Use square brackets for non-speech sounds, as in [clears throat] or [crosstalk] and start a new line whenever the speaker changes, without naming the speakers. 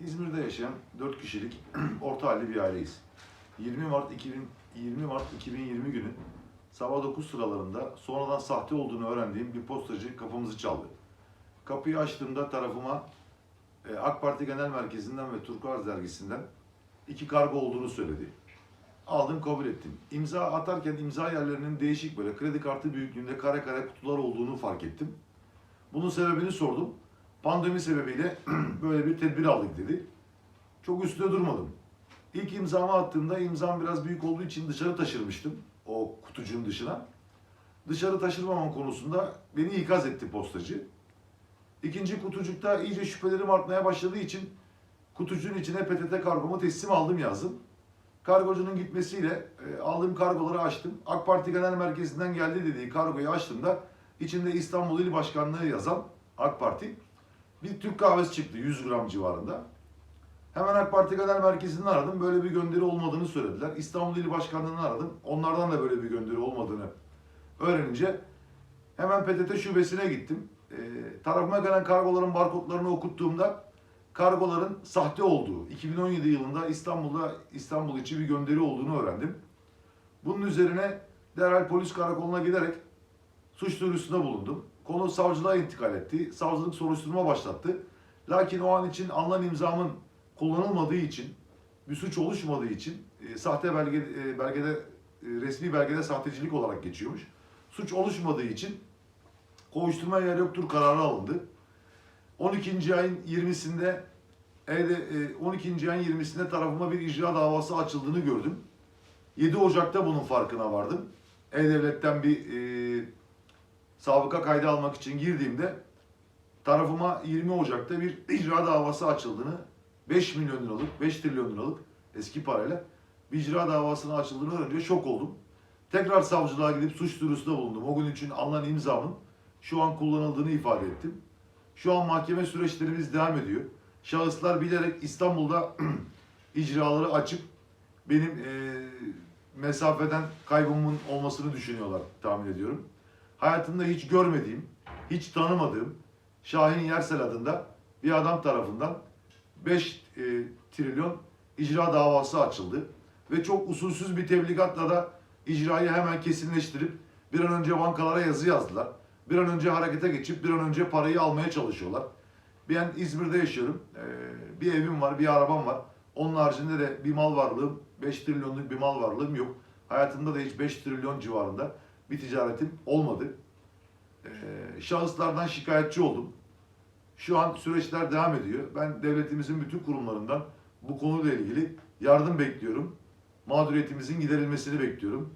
İzmir'de yaşayan 4 kişilik [clears throat] orta halli bir aileyiz. 20 Mart 2000 20 Mart 2020 günü sabah 9 sıralarında sonradan sahte olduğunu öğrendiğim bir postacı kapımızı çaldı. Kapıyı açtığımda tarafıma e, AK Parti Genel Merkezi'nden ve Turkuaz Dergisi'nden iki kargo olduğunu söyledi. Aldım kabul ettim. İmza atarken imza yerlerinin değişik böyle kredi kartı büyüklüğünde kare kare kutular olduğunu fark ettim. Bunun sebebini sordum. Pandemi sebebiyle [clears throat] böyle bir tedbir aldık dedi. Çok üstüne durmadım. İlk imzamı attığımda imzam biraz büyük olduğu için dışarı taşırmıştım o kutucuğun dışına. Dışarı taşırmamam konusunda beni ikaz etti postacı. İkinci kutucukta iyice şüphelerim artmaya başladığı için kutucuğun içine PTT kargomu teslim aldım yazdım. Kargocunun gitmesiyle e, aldığım kargoları açtım. AK Parti Genel Merkezi'nden geldi dediği kargoyu açtığımda içinde İstanbul İl Başkanlığı yazan AK Parti bir Türk kahvesi çıktı 100 gram civarında. Hemen AK Parti Genel Merkezi'ni aradım. Böyle bir gönderi olmadığını söylediler. İstanbul İl Başkanlığı'nı aradım. Onlardan da böyle bir gönderi olmadığını öğrenince hemen PTT şubesine gittim. E, tarafıma gelen kargoların barkodlarını okuttuğumda kargoların sahte olduğu, 2017 yılında İstanbul'da İstanbul içi bir gönderi olduğunu öğrendim. Bunun üzerine derhal polis karakoluna giderek suç duyurusunda bulundum. Konu savcılığa intikal etti. Savcılık soruşturma başlattı. Lakin o an için alınan imzamın kullanılmadığı için, bir suç oluşmadığı için e, sahte belge, e, belgede e, resmi belgede sahtecilik olarak geçiyormuş. Suç oluşmadığı için kovuşturma yer yoktur kararı alındı. 12. ayın 20'sinde evde, e, 12. ayın 20'sinde tarafıma bir icra davası açıldığını gördüm. 7 Ocak'ta bunun farkına vardım. E-Devlet'ten bir e, sabıka kaydı almak için girdiğimde tarafıma 20 Ocak'ta bir icra davası açıldığını 5 milyon liralık, 5 trilyon liralık eski parayla bir icra davasının açıldığını öğrenince şok oldum. Tekrar savcılığa gidip suç duyurusunda bulundum. O gün için alınan imzamın şu an kullanıldığını ifade ettim. Şu an mahkeme süreçlerimiz devam ediyor. Şahıslar bilerek İstanbul'da [clears throat] icraları açıp benim e, mesafeden kaybımın olmasını düşünüyorlar tahmin ediyorum. Hayatımda hiç görmediğim, hiç tanımadığım Şahin Yersel adında bir adam tarafından 5 e, trilyon icra davası açıldı. Ve çok usulsüz bir tebligatla da icrayı hemen kesinleştirip bir an önce bankalara yazı yazdılar. Bir an önce harekete geçip bir an önce parayı almaya çalışıyorlar. Ben İzmir'de yaşıyorum. Ee, bir evim var, bir arabam var. Onun haricinde de bir mal varlığım, 5 trilyonluk bir mal varlığım yok. Hayatımda da hiç 5 trilyon civarında bir ticaretim olmadı. Ee, şahıslardan şikayetçi oldum. Şu an süreçler devam ediyor. Ben devletimizin bütün kurumlarından bu konuyla ilgili yardım bekliyorum. Mağduriyetimizin giderilmesini bekliyorum.